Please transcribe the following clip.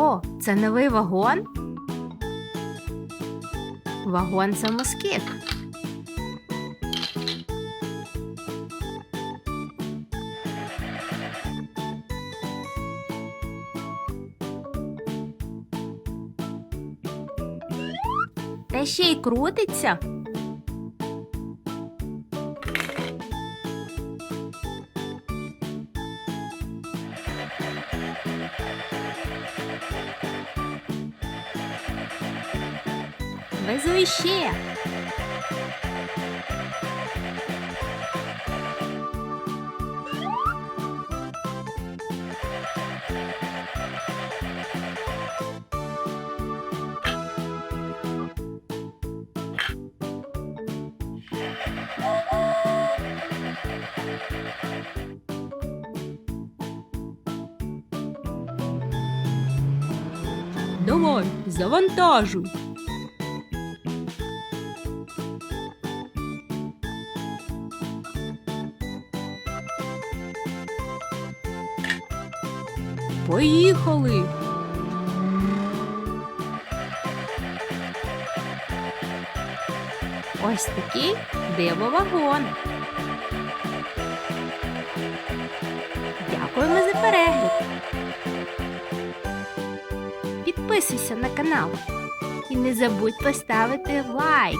О, це новий вагон? Вагон самоскид. Та ще й крутиться. Везу іще. Давай, завантажуй. Поїхали. Ось такий дивовагон. Дякуємо за перегляд. Підписуйся на канал і не забудь поставити лайк.